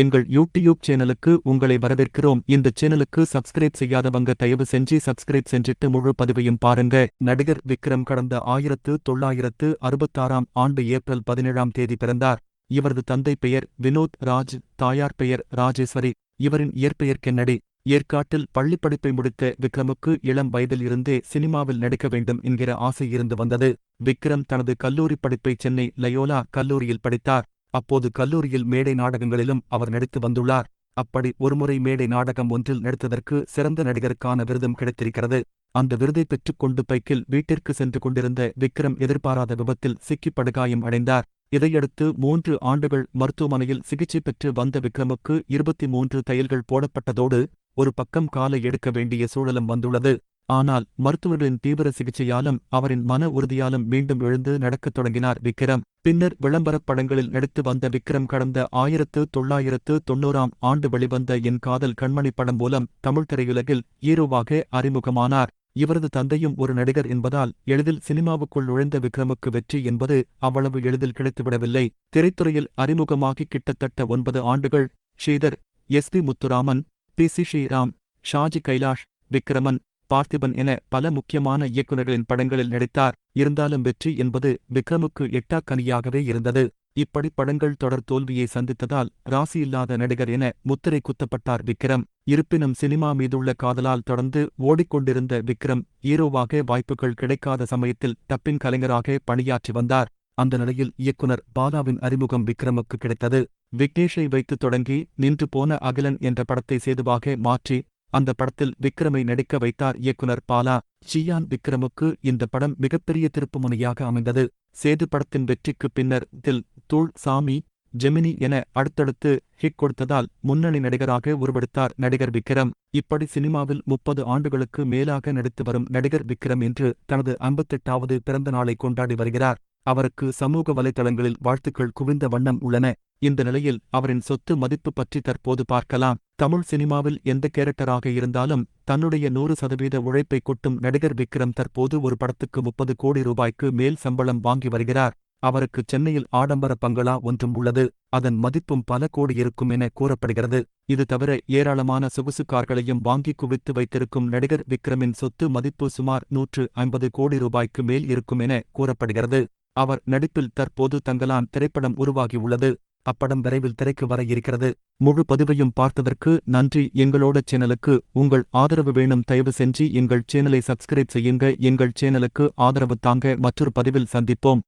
எங்கள் யூடியூப் சேனலுக்கு உங்களை வரவேற்கிறோம். இந்த சேனலுக்கு சப்ஸ்கிரைப் செய்யாதவங்க தயவு செஞ்சு சப்ஸ்கிரைப் செஞ்சிட்டு முழு பதிவையும் பாருங்க. நடிகர் விக்ரம் கடந்த ஆயிரத்து தொள்ளாயிரத்து அறுபத்தாறாம் ஆண்டு ஏப்ரல் பதினேழாம் தேதி பிறந்தார். இவரது தந்தை பெயர் வினோத் ராஜ் தாயார் பெயர் ராஜேஸ்வரி. இவரின் இயற்பெயர் கென்னடி. ஏற்காட்டில் பள்ளிப்படிப்பை முடித்த விக்ரமுக்கு இளம் வயதில் இருந்தே சினிமாவில் நடிக்க வேண்டும் என்கிற ஆசை இருந்து வந்தது. விக்ரம் தனது கல்லூரி படிப்பை சென்னை லயோலா கல்லூரியில் படித்தார். அப்போது கல்லூரியில் மேடை நாடகங்களிலும் அவர் நடித்து வந்துள்ளார். அப்படி ஒருமுறை மேடை நாடகம் ஒன்றில் நடித்ததற்கு சிறந்த நடிகருக்கான விருதும் கிடைத்திருக்கிறது. அந்த விருதை பெற்றுக்கொண்டு பைக்கில் வீட்டிற்கு சென்று கொண்டிருந்த விக்ரம் எதிர்பாராத விபத்தில் சிக்கிப் படுகாயம் அடைந்தார். இதையடுத்து மூன்று ஆண்டுகள் மருத்துவமனையில் சிகிச்சை பெற்று வந்த விக்ரமுக்கு இருபத்தி மூன்று தையல்கள் போடப்பட்டதோடு ஒரு பக்கம் காலை எடுக்க வேண்டிய சூழலும் வந்துள்ளது. ஆனால் மருத்துவர்களின் தீவிர சிகிச்சையாலும் அவரின் மன உறுதியாலும் மீண்டும் எழுந்து நடக்கத் தொடங்கினார் விக்ரம். பின்னர் விளம்பரப் படங்களில் நடித்து வந்த விக்ரம் கடந்த ஆயிரத்து தொள்ளாயிரத்து தொன்னூறாம் ஆண்டு வெளிவந்த என் காதல் கண்மணி படம் மூலம் தமிழ் திரையுலகில் ஹீரோவாக அறிமுகமானார். இவரது தந்தையும் ஒரு நடிகர் என்பதால் எளிதில் சினிமாவுக்குள் நுழைந்த விக்ரமுக்கு வெற்றி என்பது அவ்வளவு எளிதில் கிடைத்துவிடவில்லை. திரைத்துறையில் அறிமுகமாகி கிட்டத்தட்ட ஒன்பது ஆண்டுகள். Sridhar S. P Muthuraman P. C. Sriram Shaji Kailash Vikraman Parthiban என பல முக்கியமான இயக்குநர்களின் படங்களில் நடித்தார். இருந்தாலும் வெற்றி என்பது விக்ரமுக்கு எட்டாக்கனியாகவே இருந்தது. இப்படி படங்கள் தொடர் தோல்வியை சந்தித்ததால் ராசியில்லாத நடிகர் என முத்திரை குத்தப்பட்டார் விக்ரம். இருப்பினும் சினிமா மீதுள்ள காதலால் தொடர்ந்து ஓடிக்கொண்டிருந்த விக்ரம் ஹீரோவாக வாய்ப்புகள் கிடைக்காத சமயத்தில் டப்பின் கலைஞராக பணியாற்றி வந்தார். அந்த நிலையில் இயக்குனர் பாலாவின் அறிமுகம் விக்ரமுக்கு கிடைத்தது. விக்னேஷை வைத்து தொடங்கி நின்று போன அகிலன் என்ற படத்தை சேதுவாக மாற்றி அந்த படத்தில் விக்ரமை நடிக்க வைத்தார் இயக்குனர் பாலா. ஷியான் விக்ரமுக்கு இந்த படம் மிகப்பெரிய திருப்புமுனையாக அமைந்தது. சேது படத்தின் வெற்றிக்கு பின்னர் தில் தூள் சாமி ஜெமினி என அடுத்தடுத்து ஹிட் கொடுத்ததால் முன்னணி நடிகராக உருவெடுத்தார் நடிகர் விக்ரம். இப்படி சினிமாவில் முப்பது ஆண்டுகளுக்கு மேலாக நடித்து வரும் நடிகர் விக்ரம் இன்று தனது ஐம்பத்தெட்டாவது பிறந்த நாளை கொண்டாடி வருகிறார். அவருக்கு சமூக வலைதளங்களில் வாழ்த்துக்கள் குவிந்த வண்ணம் உள்ளன. இந்த நிலையில் அவரின் சொத்து மதிப்பு பற்றி தற்போது பார்க்கலாம். தமிழ் சினிமாவில் எந்த கேரக்டராக இருந்தாலும் தன்னுடைய நூறு சதவீத உழைப்பை கொட்டும் நடிகர் விக்ரம் தற்போது ஒரு படத்துக்கு முப்பது கோடி ரூபாய்க்கு மேல் சம்பளம் வாங்கி வருகிறார். அவருக்கு சென்னையில் ஆடம்பர பங்களா ஒன்றும் உள்ளது. அதன் மதிப்பும் பல கோடி இருக்கும் என கூறப்படுகிறது. இது தவிர ஏராளமான சொகுசு கார்களையும் வாங்கி குவித்து வைத்திருக்கும் நடிகர் விக்ரமின் சொத்து மதிப்பு சுமார் நூற்று ஐம்பது கோடி ரூபாய்க்கு மேல் இருக்கும் என கூறப்படுகிறது. அவர் நடிப்பில் தற்போது தங்கலான் திரைப்படம் உருவாகியுள்ளது. அப்படம் விரைவில் திரைக்கு வர இருக்கிறது. முழு பதிவையும் பார்த்ததற்கு நன்றி. எங்களோட சேனலுக்கு உங்கள் ஆதரவு வேணும். தயவு செஞ்சு எங்கள் சேனலை சப்ஸ்கிரைப் செய்யுங்க. எங்கள் சேனலுக்கு ஆதரவு தாங்க. மற்றொரு பதிவில் சந்திப்போம்.